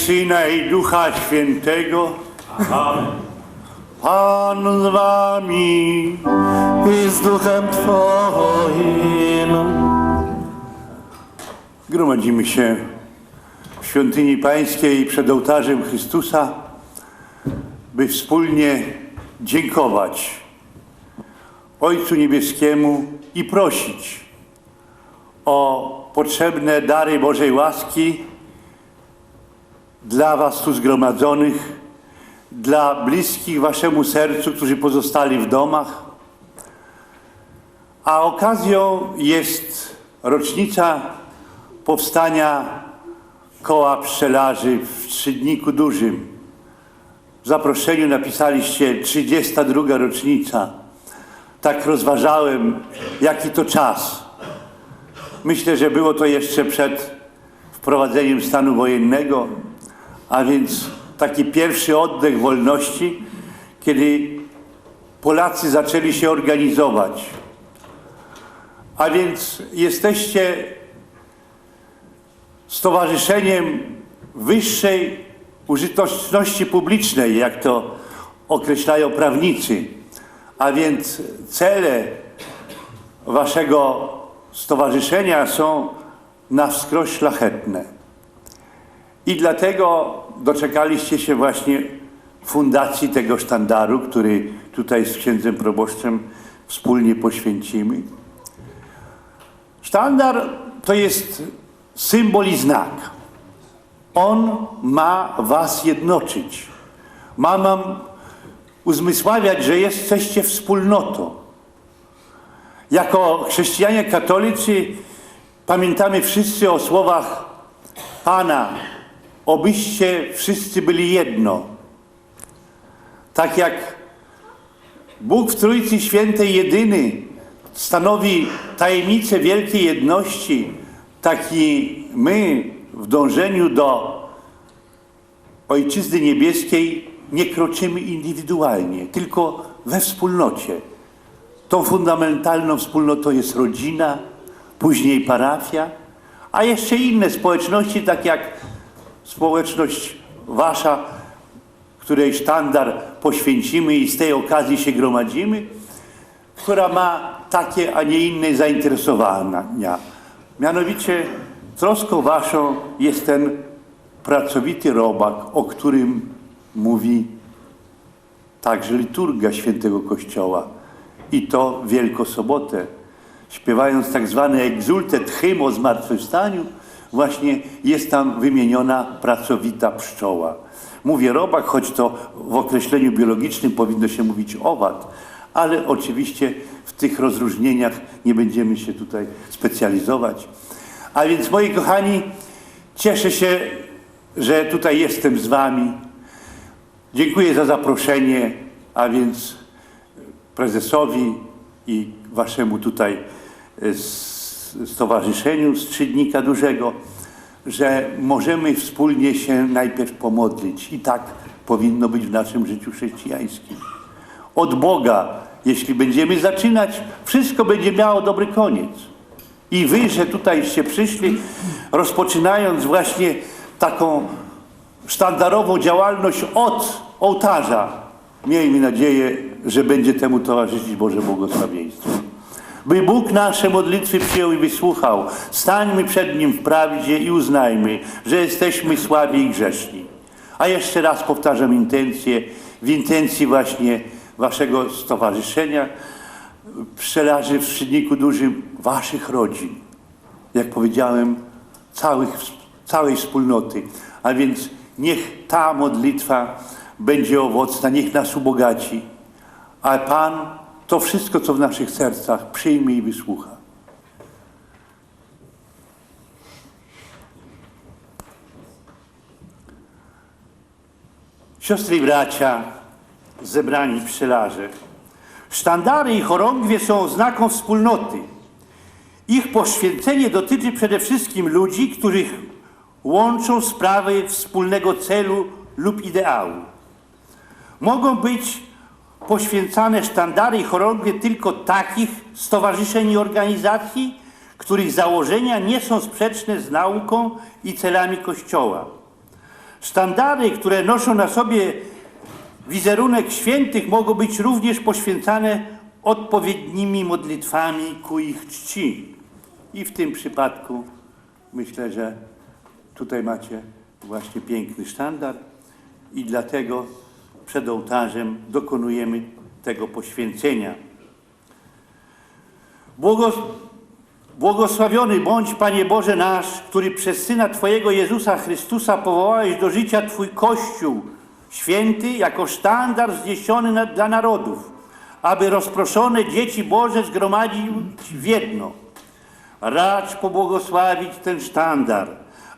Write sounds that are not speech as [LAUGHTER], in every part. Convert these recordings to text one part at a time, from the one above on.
Syna i Ducha Świętego. Amen. Pan z wami. i z duchem Twoim. Gromadzimy się w świątyni Pańskiej przed ołtarzem Chrystusa, by wspólnie dziękować Ojcu Niebieskiemu i prosić o potrzebne dary Bożej łaski dla Was tu zgromadzonych, dla bliskich Waszemu sercu, którzy pozostali w domach. A okazją jest rocznica powstania koła pszczelarzy w Trzydniku Dużym. W zaproszeniu napisaliście 32 rocznica. Tak rozważałem, jaki to czas. Myślę, że było to jeszcze przed wprowadzeniem stanu wojennego, a więc taki pierwszy oddech wolności, kiedy Polacy zaczęli się organizować. A więc jesteście stowarzyszeniem wyższej użyteczności publicznej, jak to określają prawnicy. A więc cele waszego stowarzyszenia są na wskroś szlachetne. I dlatego doczekaliście się właśnie fundacji tego sztandaru, który tutaj z księdzem proboszczem wspólnie poświęcimy. Sztandar to jest symbol i znak. On ma was jednoczyć. Ma nam uzmysławiać, że jesteście wspólnotą. Jako chrześcijanie katolicy pamiętamy wszyscy o słowach Pana, obyście wszyscy byli jedno. Tak jak Bóg w Trójcy Świętej jedyny stanowi tajemnicę wielkiej jedności, tak i my w dążeniu do Ojczyzny Niebieskiej nie kroczymy indywidualnie, tylko we wspólnocie. Tą fundamentalną wspólnotą jest rodzina, później parafia, a jeszcze inne społeczności, tak jak społeczność wasza, której sztandar poświęcimy i z tej okazji się gromadzimy, która ma takie, a nie inne zainteresowania. Mianowicie troską waszą jest ten pracowity robak, o którym mówi także liturgia świętego Kościoła. I to Wielkosobotę. Śpiewając tak zwany egzultet hymn o zmartwychwstaniu, właśnie jest tam wymieniona pracowita pszczoła. Mówię robak, choć to w określeniu biologicznym powinno się mówić owad, ale oczywiście w tych rozróżnieniach nie będziemy się tutaj specjalizować. A więc moi kochani, cieszę się, że tutaj jestem z wami. Dziękuję za zaproszenie, a więc prezesowi i waszemu tutaj e, s- stowarzyszeniu Strzydnika Dużego, że możemy wspólnie się najpierw pomodlić. I tak powinno być w naszym życiu chrześcijańskim. Od Boga, jeśli będziemy zaczynać, wszystko będzie miało dobry koniec. I wy, że tutayście przyszli, rozpoczynając właśnie taką sztandarową działalność od ołtarza, miejmy nadzieję, że będzie temu towarzyszyć Boże błogosławieństwo. By Bóg nasze modlitwy przyjął i wysłuchał, stańmy przed Nim w prawdzie i uznajmy, że jesteśmy słabi i grzeszni. A jeszcze raz powtarzam intencję, w intencji właśnie waszego stowarzyszenia, pszczelarzy w Szydniku Dużym, waszych rodzin. Jak powiedziałem, całych, całej wspólnoty. A więc niech ta modlitwa będzie owocna, niech nas ubogaci. A Pan to wszystko, co w naszych sercach, przyjmie i wysłucha. Siostry i bracia, zebrani pszczelarze, sztandary i chorągwie są oznaką wspólnoty. Ich poświęcenie dotyczy przede wszystkim ludzi, których łączą sprawy wspólnego celu lub ideału. Mogą być poświęcane sztandary i chorągwie tylko takich stowarzyszeń i organizacji, których założenia nie są sprzeczne z nauką i celami Kościoła. Standardy, które noszą na sobie wizerunek świętych, mogą być również poświęcane odpowiednimi modlitwami ku ich czci. I w tym przypadku myślę, że tutaj macie właśnie piękny sztandar i dlatego przed ołtarzem dokonujemy tego poświęcenia. Błogos Błogosławiony bądź, Panie Boże nasz, który przez Syna Twojego Jezusa Chrystusa powołałeś do życia Twój Kościół, święty, jako sztandar wzniesiony na, dla narodów, aby rozproszone dzieci Boże zgromadzić w jedno. Racz pobłogosławić ten sztandar,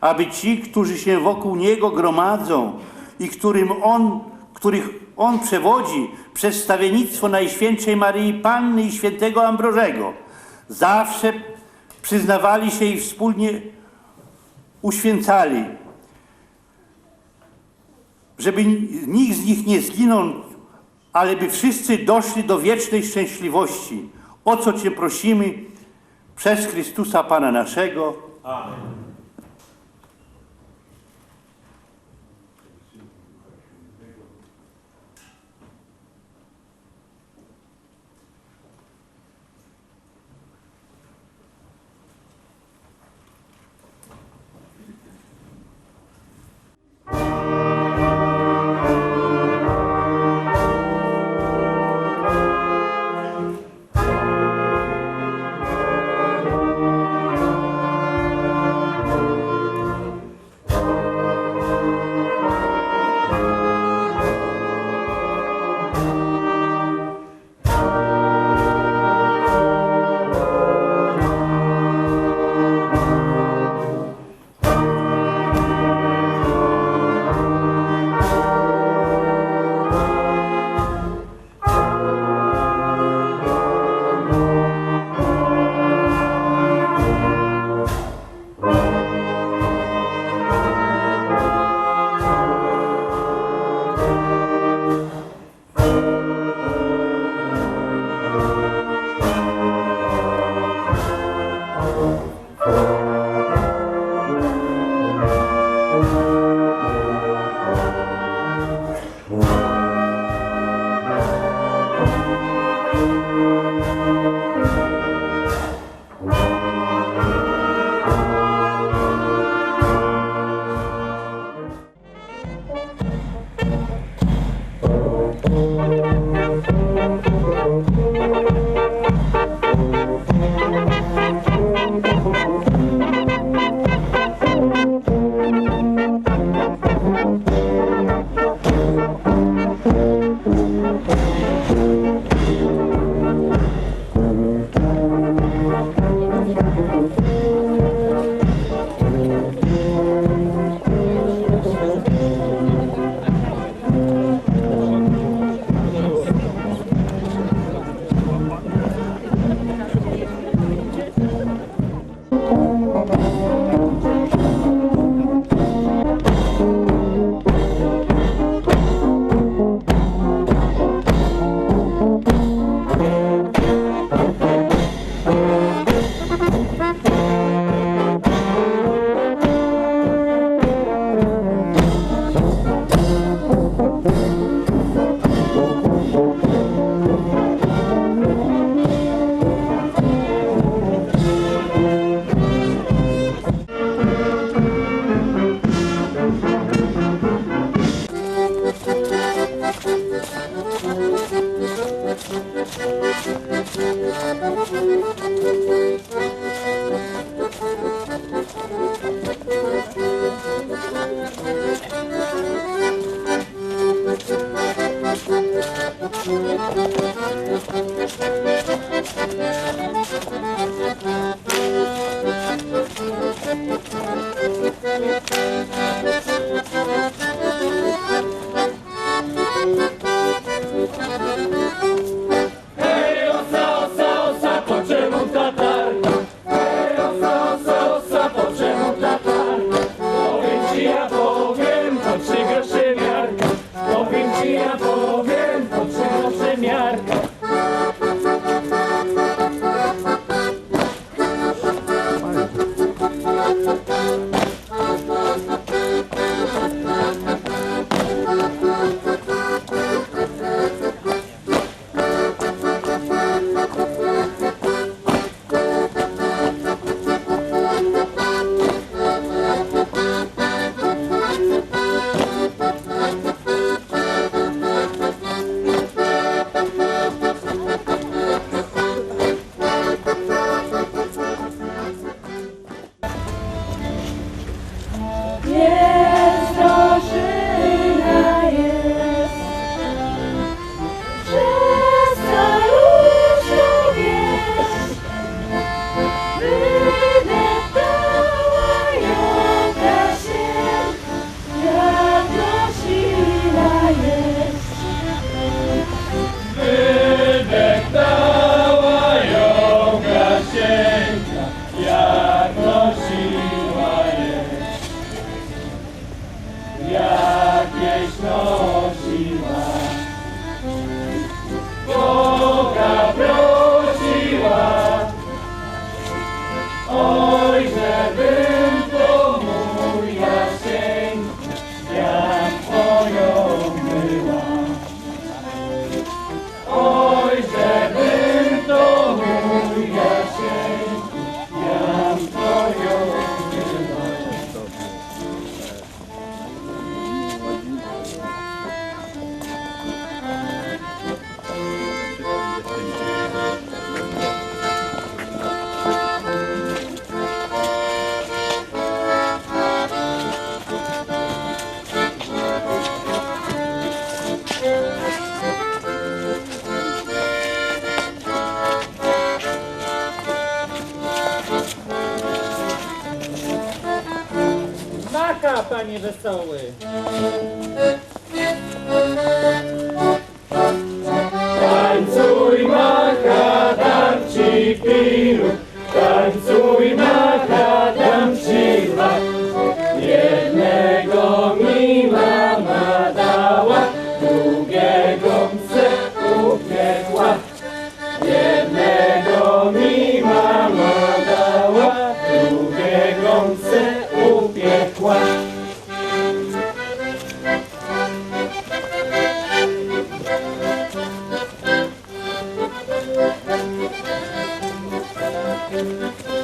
aby ci, którzy się wokół niego gromadzą i którym on, których on przewodzi przez stawiennictwo Najświętszej Maryi Panny i świętego Ambrożego, zawsze przyznawali się i wspólnie uświęcali, żeby nikt z nich nie zginął, ale by wszyscy doszli do wiecznej szczęśliwości. O co Cię prosimy przez Chrystusa Pana naszego. Hoy Maka, panie wesoły! Música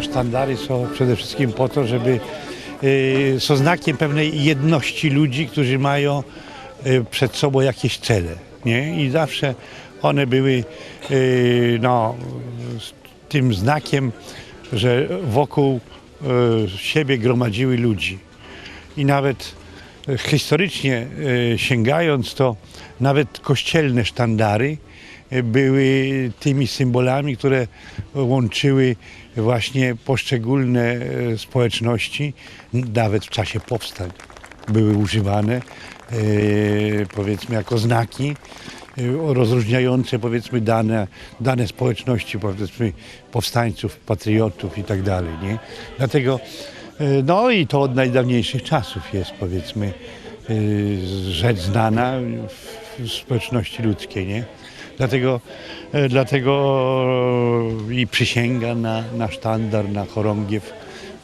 Sztandary są przede wszystkim po to, żeby y, są znakiem pewnej jedności ludzi, którzy mają y, przed sobą jakieś cele. Nie? I zawsze one były y, no, tym znakiem, że wokół siebie gromadziły ludzi. I nawet y, historycznie y, sięgając, to nawet kościelne sztandary były tymi symbolami, które łączyły właśnie poszczególne e, społeczności, nawet w czasie powstań były używane e, powiedzmy jako znaki e, rozróżniające powiedzmy dane, dane społeczności, powiedzmy powstańców, patriotów i tak dalej, nie? Dlatego e, no i to od najdawniejszych czasów jest powiedzmy e, rzecz znana w, społeczności ludzkiej, nie? Dlatego, dlatego i przysięga na, na sztandar, na chorągiew,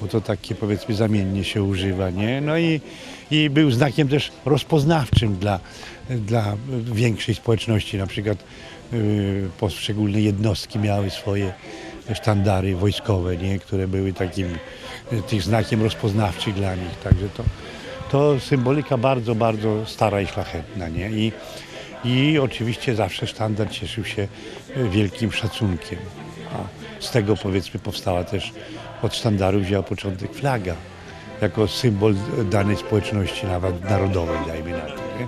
bo to takie powiedzmy zamiennie się używa, nie? No i, i był znakiem też rozpoznawczym dla, dla większej społeczności, na przykład y, poszczególne jednostki miały swoje sztandary wojskowe, nie? które były takim y, tych znakiem rozpoznawczym dla nich, także to, to symbolika bardzo, bardzo stara i szlachetna, nie? I, i oczywiście zawsze sztandar cieszył się e, wielkim szacunkiem. A z tego powiedzmy powstała też, od sztandaru wzięła początek flaga, jako symbol danej społeczności nawet narodowej, dajmy na to. Nie?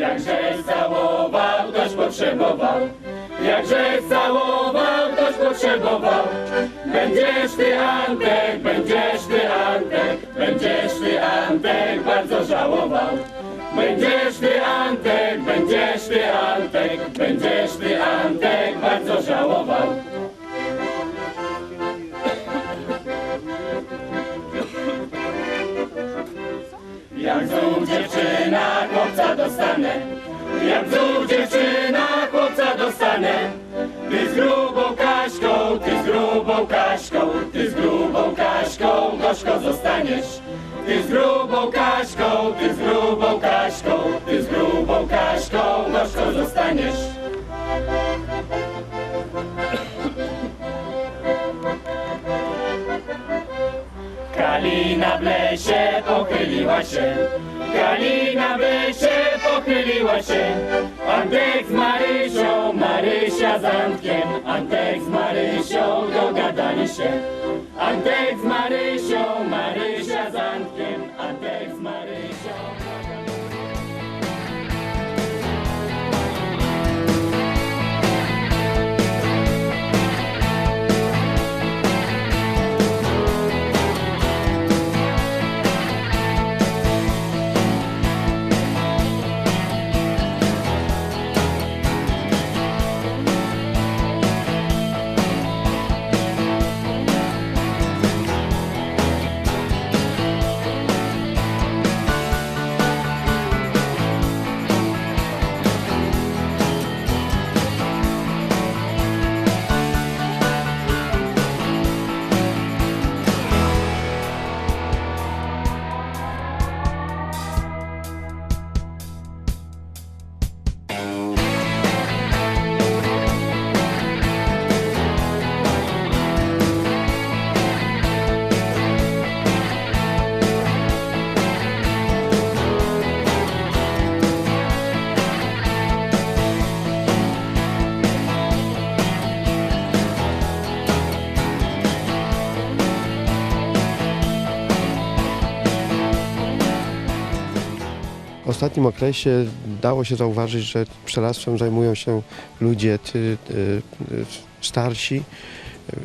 Jakże całował, ktoś potrzebował. Jakże całował, ktoś potrzebował. Będziesz ty Antek, będziesz ty Antek, będziesz ty Antek bardzo żałował. Będziesz ty Antek, będziesz ty Antek, będziesz ty Antek bardzo żałował. dostanę. Jak wzór dziewczyna chłopca dostanę. Ty z grubą Kaśką, ty z grubą Kaśką, ty z grubą Kaśką, gorzko zostaniesz. Ty z grubą Kaśką, ty z grubą Kaśką, ty z grubą Kaśką, gorzko zostaniesz. Kalina w lesie pochyliła się, Kalina w lesie pochyliła się. Antek z Marysią, Marysia z Antkiem, Antek z Marysią dogadali się. Ostatnim okresie dało się zauważyć, że pszczelarstwem zajmują się ludzie ty, y, y, starsi, y,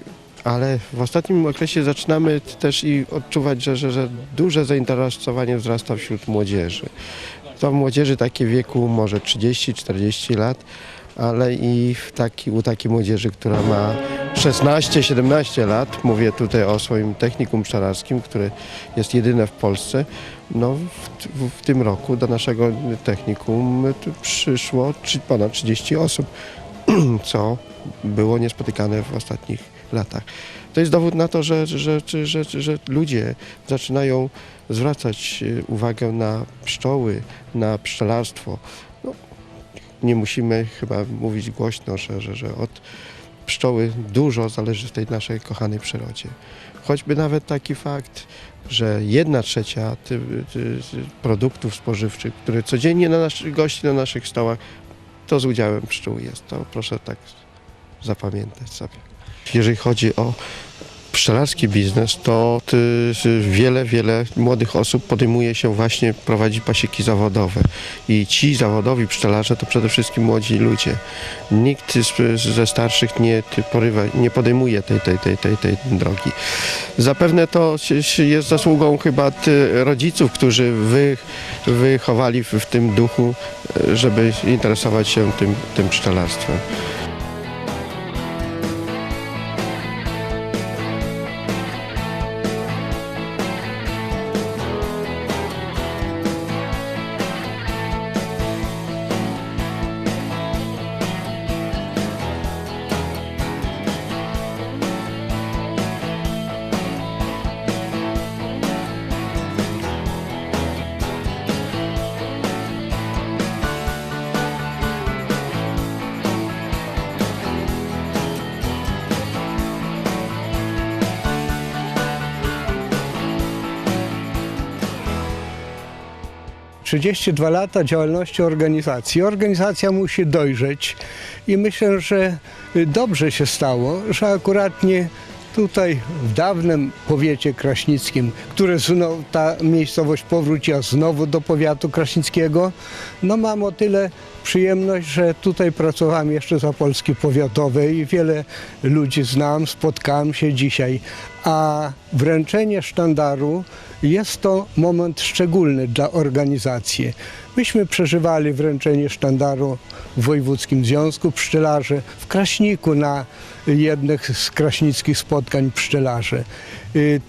ale w ostatnim okresie zaczynamy też i odczuwać, że, że, że duże zainteresowanie wzrasta wśród młodzieży. To młodzieży takie wieku może 30-40 lat, ale i w taki, u takiej młodzieży, która ma 16-17 lat, mówię tutaj o swoim technikum pszczelarskim, które jest jedyne w Polsce, no w, w, w tym roku do naszego technikum przyszło ponad 30 osób, [CLEARS THROAT] co było niespotykane w ostatnich latach. To jest dowód na to, że, że, że, że, że ludzie zaczynają zwracać e, uwagę na pszczoły, na pszczelarstwo. Nie musimy chyba mówić głośno, że, że, że od pszczoły dużo zależy w tej naszej kochanej przyrodzie. Choćby nawet taki fakt, że jedna trzecia ty, ty, produktów spożywczych, które codziennie na naszych gości na naszych stołach, to z udziałem pszczół jest. To proszę tak zapamiętać sobie. Jeżeli chodzi o pszczelarski biznes, to wiele, wiele młodych osób podejmuje się właśnie prowadzić pasieki zawodowe. I ci zawodowi pszczelarze to przede wszystkim młodzi ludzie. Nikt z, ze starszych nie, porywa, nie podejmuje tej, tej, tej, tej, tej drogi. Zapewne to jest zasługą chyba rodziców, którzy wy, wychowali w, w tym duchu, e, żeby interesować się tym, tym pszczelarstwem. Trzydzieści dwa lata działalności organizacji. Organizacja musi dojrzeć i myślę, że dobrze się stało, że akuratnie tutaj w dawnym powiecie kraśnickim, które znowu, ta miejscowość powróciła znowu do powiatu kraśnickiego, no mam o tyle przyjemność, że tutaj pracowałem jeszcze za Polski Powiatowej i wiele ludzi znam, spotkałem się dzisiaj, a wręczenie sztandaru jest to moment szczególny dla organizacji. Myśmy przeżywali wręczenie sztandaru w Wojewódzkim Związku Pszczelarzy, w Kraśniku na jednych z kraśnickich spotkań pszczelarzy.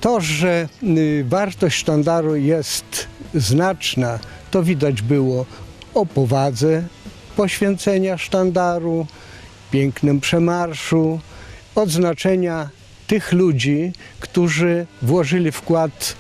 To, że y, wartość sztandaru jest znaczna, to widać było o powadze poświęcenia sztandaru, pięknym przemarszu, odznaczenia tych ludzi, którzy włożyli wkład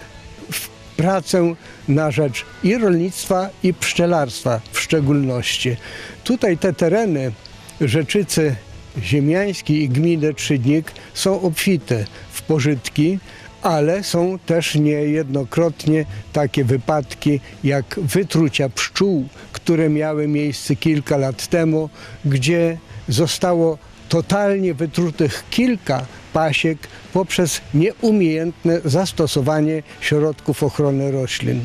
pracę na rzecz i rolnictwa, i pszczelarstwa w szczególności. Tutaj te tereny Rzeczycy Ziemiańskiej i gminy Trzydnik są obfite w pożytki, ale są też niejednokrotnie takie wypadki jak wytrucia pszczół, które miały miejsce kilka lat temu, gdzie zostało totalnie wytrutych kilka pasiek poprzez nieumiejętne zastosowanie środków ochrony roślin.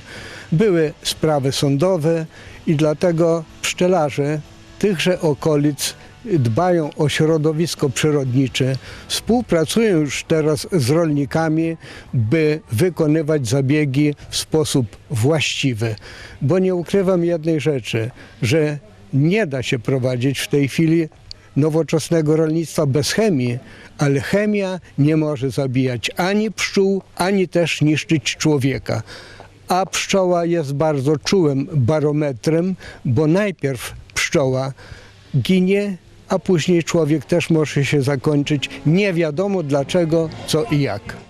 Były sprawy sądowe i dlatego pszczelarze tychże okolic dbają o środowisko przyrodnicze, współpracują już teraz z rolnikami, by wykonywać zabiegi w sposób właściwy. Bo nie ukrywam jednej rzeczy, że nie da się prowadzić w tej chwili nowoczesnego rolnictwa bez chemii, ale chemia nie może zabijać ani pszczół, ani też niszczyć człowieka. A pszczoła jest bardzo czułym barometrem, bo najpierw pszczoła ginie, a później człowiek też może się zakończyć nie wiadomo dlaczego, co i jak.